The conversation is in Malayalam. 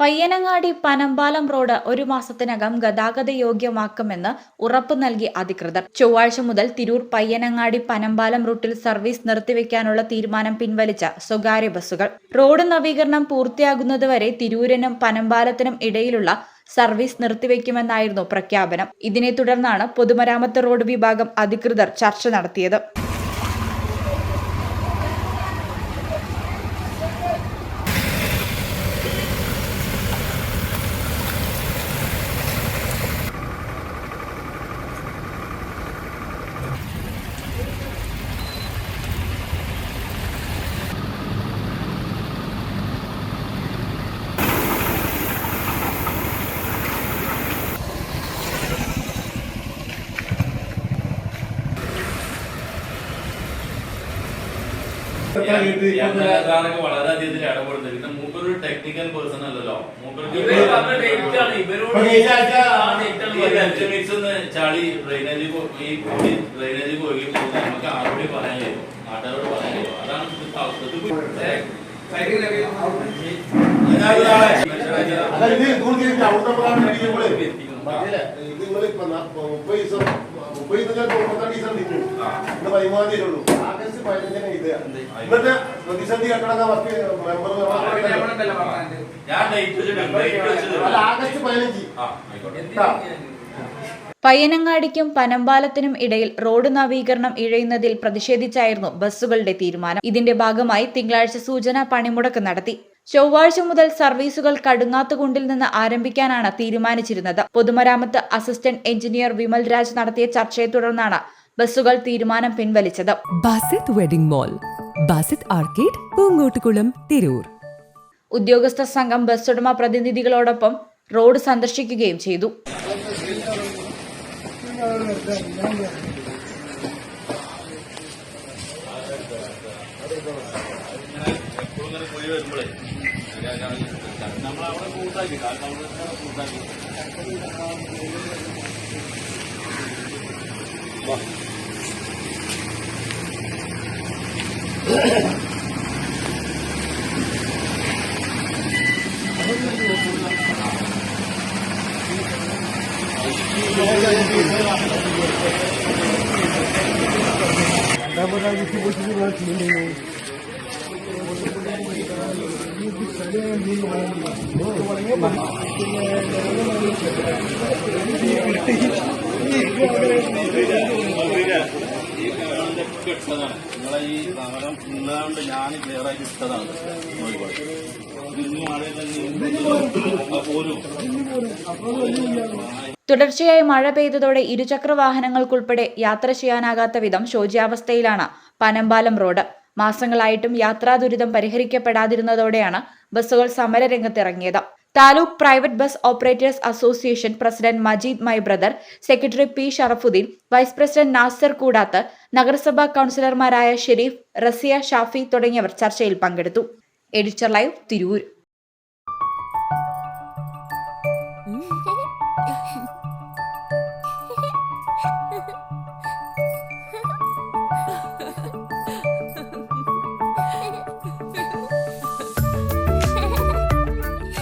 പയ്യനങ്ങാടി പനമ്പാലം റോഡ് ഒരു മാസത്തിനകം ഗതാഗത യോഗ്യമാക്കുമെന്ന് ഉറപ്പ് നൽകി അധികൃതർ. ചൊവ്വാഴ്ച മുതൽ തിരൂർ പയ്യനങ്ങാടി പനമ്പാലം റൂട്ടിൽ സർവീസ് നിർത്തിവെക്കാനുള്ള തീരുമാനം പിൻവലിച്ച സ്വകാര്യ ബസ്സുകൾ. റോഡ് നവീകരണം പൂർത്തിയാകുന്നതുവരെ തിരൂരിനും പനമ്പാലത്തിനും ഇടയിലുള്ള സർവീസ് നിർത്തിവെക്കുമെന്നായിരുന്നു പ്രഖ്യാപനം. ഇതിനെ തുടർന്നാണ് പൊതുമരാമത്ത് റോഡ് വിഭാഗം അധികൃതർ ചർച്ച നടത്തിയത്. Date ആണ്. ഈ പറയുന്നത്. അഞ്ച് മിനിറ്റ്സ് ഒന്ന് ചളി ഡ്രെയിനേജ് ഈ ഡ്രെയിനേജ് പോകുന്നത് നമുക്ക് ആരോട് പറയാൻ കഴിയും? നാട്ടുകാരോട് പറയാൻ കഴിയും. അതാണ് അവസ്ഥ. മുപ്പത് ദിവസം മുപ്പത് ദിവസം പതിമൂന്നാം തീയതി ഉള്ളൂ. ആഗസ്റ്റ് പയ്യനങ്ങാടിക്കും പനമ്പാലത്തിനും ഇടയിൽ റോഡ് നവീകരണം ഇഴയുന്നതിൽ പ്രതിഷേധിച്ചായിരുന്നു ബസ്സുകളുടെ തീരുമാനം. ഇതിന്റെ ഭാഗമായി തിങ്കളാഴ്ച സൂചന പണിമുടക്ക് നടത്തി. ചൊവ്വാഴ്ച മുതൽ സർവീസുകൾ കടുങ്ങാത്തുകുണ്ടിൽ നിന്ന് ആരംഭിക്കാനാണ് തീരുമാനിച്ചിരുന്നത്. പൊതുമരാമത്ത് അസിസ്റ്റന്റ് എഞ്ചിനീയർ വിമൽ രാജ് നടത്തിയ ചർച്ചയെ തുടർന്നാണ് ബസ്സുകൾ തീരുമാനം പിൻവലിച്ചത്. Basith Wedding Mall Basith Arcade Poongottukulam Tirur. ഉദ്യോഗസ്ഥ സംഘം ബസ്സുടമ ഉടമ പ്രതിനിധികളോടൊപ്പം റോഡ് സന്ദർശിക്കുകയും ചെയ്തു. Thank ഇങ്ങനെ ഇട്ടതാണ് നിങ്ങളെ ഈ നഗരം ഇന്നതുകൊണ്ട് ഞാൻ ക്ലിയർ ആയിട്ട് ഇട്ടതാണ് നോക്കിക്കോളെ. ഇത് ഇനി മഴ തന്നെ പോരും തുടർച്ചയായി മഴ പെയ്തതോടെ ഇരുചക്ര വാഹനങ്ങൾക്കുൾപ്പെടെ യാത്ര ചെയ്യാനാകാത്ത വിധം ശോച്യാവസ്ഥയിലാണ് പനമ്പാലം റോഡ്. മാസങ്ങളായിട്ടും യാത്രാ ദുരിതം പരിഹരിക്കപ്പെടാതിരുന്നതോടെയാണ് ബസ്സുകൾ സമരരംഗത്തിറങ്ങിയത്. Taluk private bus operators association president Majeed my brother secretary P Sharafuddin vice president Nasar Koodath നഗരസഭാ കൌൺസിലർമാരായ ഷെരീഫ് റസിയ ഷാഫി തുടങ്ങിയവർ ചർച്ചയിൽ പങ്കെടുത്തു. Editor live Tirur.